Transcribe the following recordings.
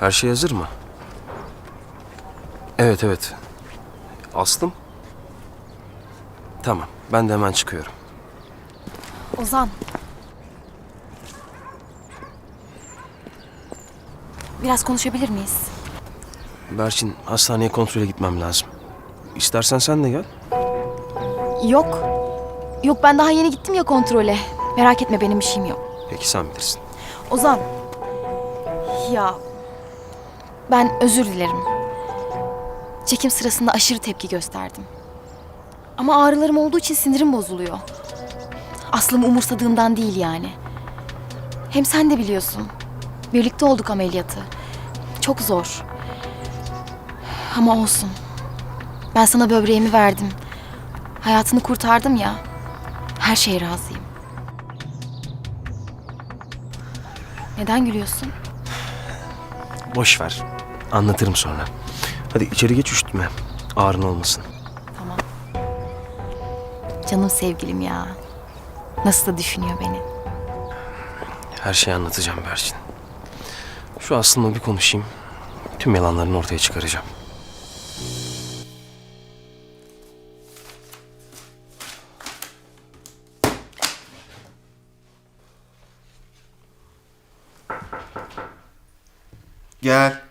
Her şey hazır mı? Evet evet. Aslım? Tamam. Ben de hemen çıkıyorum. Ozan. Biraz konuşabilir miyiz? Berçin hastaneye kontrole gitmem lazım. İstersen sen de gel. Yok. Yok ben daha yeni gittim ya kontrole. Merak etme benim bir şeyim yok. Peki sen bilirsin. Ozan. Ya. Ben özür dilerim. Çekim sırasında aşırı tepki gösterdim. Ama ağrılarım olduğu için sinirim bozuluyor. Aslımı umursadığımdan değil yani. Hem sen de biliyorsun. Birlikte olduk ameliyatı. Çok zor. Ama olsun. Ben sana böbreğimi verdim. Hayatını kurtardım ya. Her şeye razıyım. Neden gülüyorsun? Boş ver. Anlatırım sonra. Hadi içeri geç üşütme. Ağrın olmasın. Tamam. Canım sevgilim ya. Nasıl da düşünüyor beni. Her şeyi anlatacağım Berçin. Şu aslında bir konuşayım. Tüm yalanlarını ortaya çıkaracağım. Gel.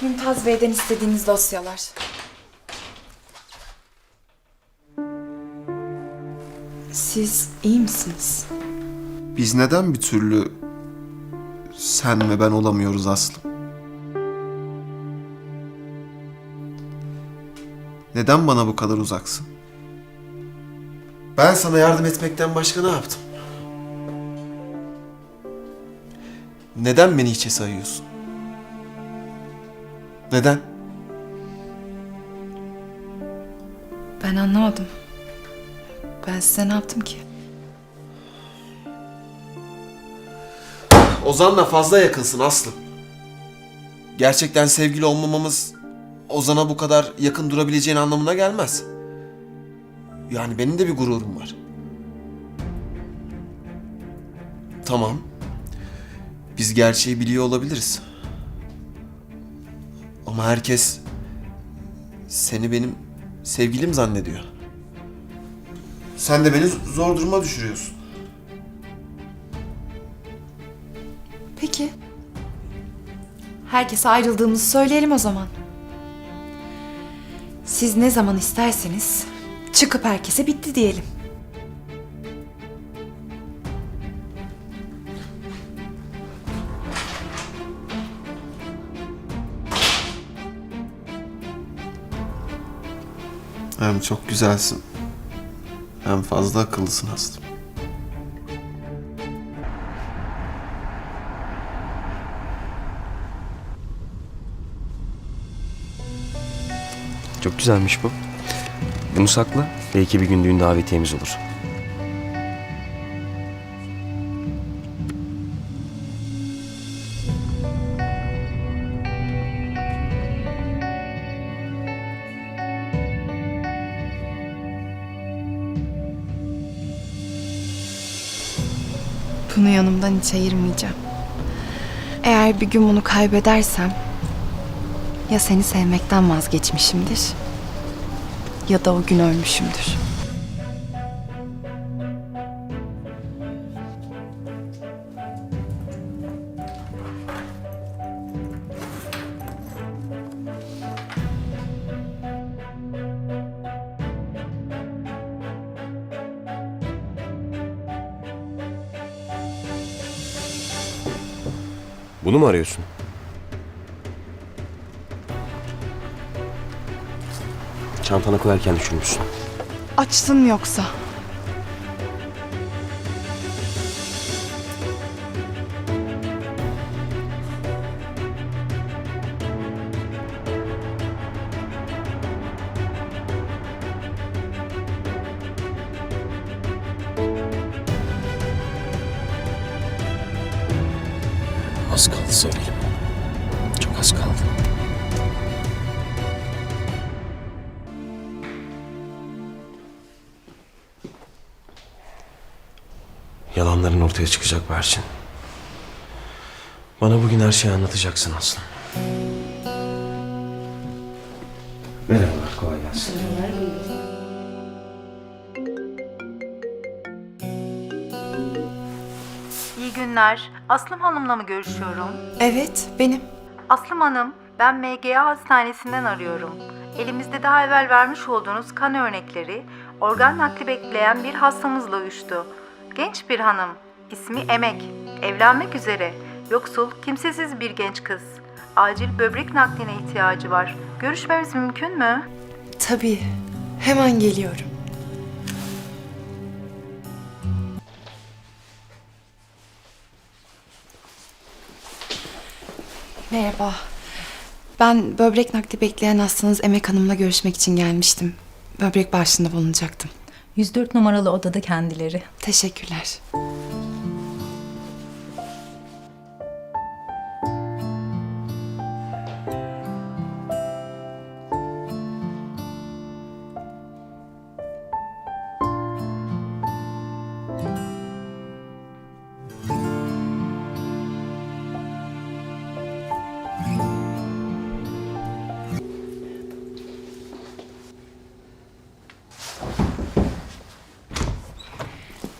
Mümtaz Bey'den istediğiniz dosyalar. Siz iyi misiniz? Biz neden bir türlü sen ve ben olamıyoruz Aslım? Neden bana bu kadar uzaksın? Ben sana yardım etmekten başka ne yaptım? Neden beni hiçe sayıyorsun? Neden? Ben anlamadım. Ben size ne yaptım ki? Ozan'la fazla yakınsın Aslım. Gerçekten sevgili olmamamız Ozan'a bu kadar yakın durabileceğin anlamına gelmez. Yani benim de bir gururum var. Tamam. Biz gerçeği biliyor olabiliriz. Ama herkes seni benim sevgilim zannediyor. Sen de beni zor duruma düşürüyorsun. Peki. Herkese ayrıldığımızı söyleyelim o zaman. Siz ne zaman isterseniz çıkıp herkese bitti diyelim. Hem çok güzelsin. Hem fazla akıllısın Aslım. Çok güzelmiş bu. Bunu sakla. Belki bir gün düğün davetiyemiz olur. Bunu yanımdan hiç ayırmayacağım. Eğer bir gün bunu kaybedersem ya seni sevmekten vazgeçmişimdir ya da o gün ölmüşümdür. Bunu mu arıyorsun? Çantana koyarken düşürmüşsün. Açtın yoksa? Az kaldı sevgilim. Çok az kaldı. Yalanların ortaya çıkacak Berçin. Bana bugün her şeyi anlatacaksın Aslı. Merhabalar, kolay gelsin. İyi günler. Aslım Hanım'la mı görüşüyorum? Evet, benim. Aslım Hanım, ben MGA Hastanesi'nden arıyorum. Elimizde daha evvel vermiş olduğunuz kan örnekleri organ nakli bekleyen bir hastamızla uyuştu. Genç bir hanım. İsmi Emek. Evlenmek üzere. Yoksul, kimsesiz bir genç kız. Acil böbrek nakline ihtiyacı var. Görüşmemiz mümkün mü? Tabii. Hemen geliyorum. Merhaba. Ben böbrek nakli bekleyen hastanız Emek Hanım'la görüşmek için gelmiştim. Böbrek bağışında bulunacaktım. 104 numaralı odada kendileri. Teşekkürler.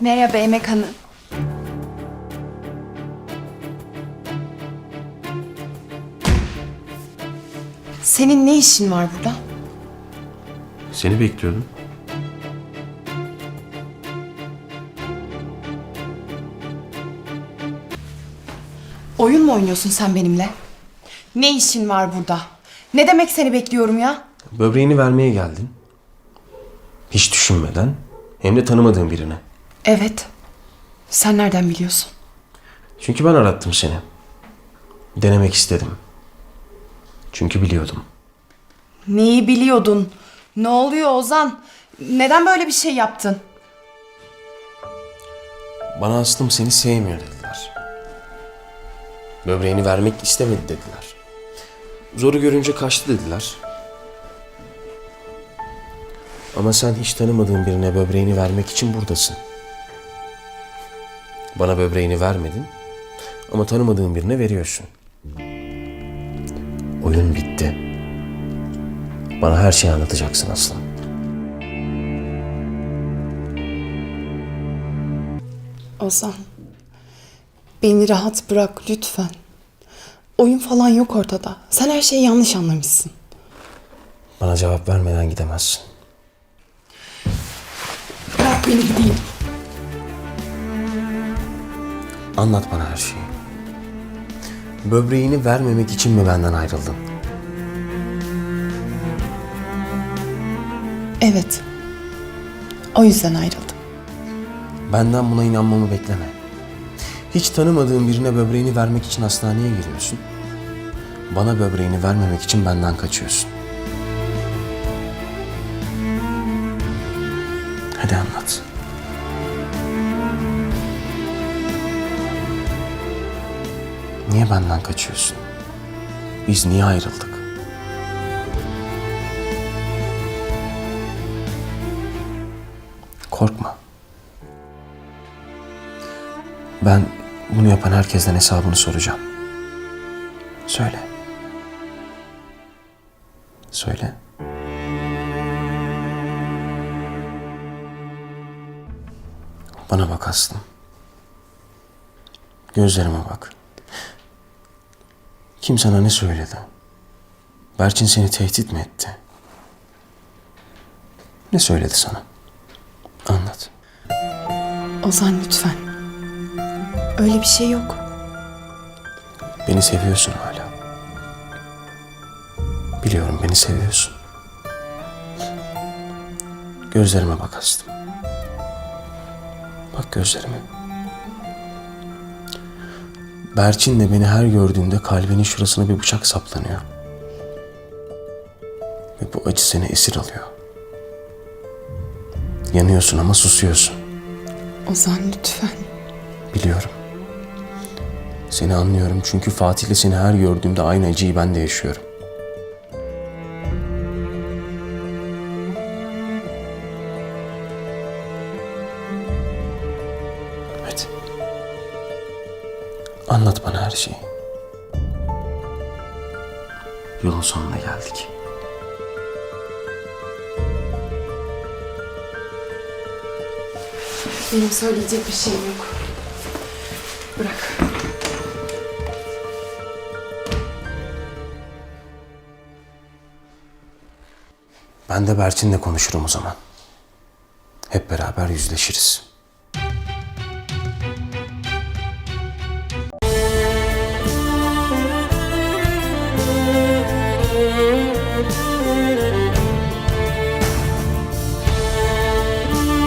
Merhaba Emek Hanım. Senin ne işin var burada? Seni bekliyordum. Oyun mu oynuyorsun sen benimle? Ne işin var burada? Ne demek seni bekliyorum ya? Böbreğini vermeye geldin. Hiç düşünmeden, hem de tanımadığın birine. Evet. Sen nereden biliyorsun? Çünkü ben arattım seni. Denemek istedim. Çünkü biliyordum. Neyi biliyordun? Ne oluyor Ozan? Neden böyle bir şey yaptın? Bana Aslım seni sevmiyor dediler. Böbreğini vermek istemedi dediler. Zoru görünce kaçtı dediler. Ama sen hiç tanımadığın birine böbreğini vermek için buradasın. Bana böbreğini vermedin ama tanımadığın birine veriyorsun. Oyun bitti. Bana her şeyi anlatacaksın Aslan. Ozan. Beni rahat bırak lütfen. Oyun falan yok ortada. Sen her şeyi yanlış anlamışsın. Bana cevap vermeden gidemezsin. Bırak beni gideyim. Anlat bana her şeyi. Böbreğini vermemek için mi benden ayrıldın? Evet. O yüzden ayrıldım. Benden buna inanmamı bekleme. Hiç tanımadığın birine böbreğini vermek için hastaneye giriyorsun. Bana böbreğini vermemek için benden kaçıyorsun. Hadi anlat. Niye benden kaçıyorsun? Biz niye ayrıldık? Korkma. Ben bunu yapan herkesten hesabını soracağım. Söyle. Söyle. Bana bak Aslım. Gözlerime bak. Kim sana ne söyledi? Berçin seni tehdit mi etti? Ne söyledi sana? Anlat. Ozan lütfen. Öyle bir şey yok. Beni seviyorsun hala. Biliyorum beni seviyorsun. Gözlerime bak Aslım. Bak gözlerime. Berçin de beni her gördüğünde kalbinin şurasına bir bıçak saplanıyor. Ve bu acı seni esir alıyor. Yanıyorsun ama susuyorsun. Ozan lütfen. Biliyorum. Seni anlıyorum çünkü Fatih'le seni her gördüğümde aynı acıyı ben de yaşıyorum. Anlat bana her şeyi. Yolun sonuna geldik. Benim söyleyecek bir şeyim yok. Bırak. Ben de Berçin'le konuşurum o zaman. Hep beraber yüzleşiriz.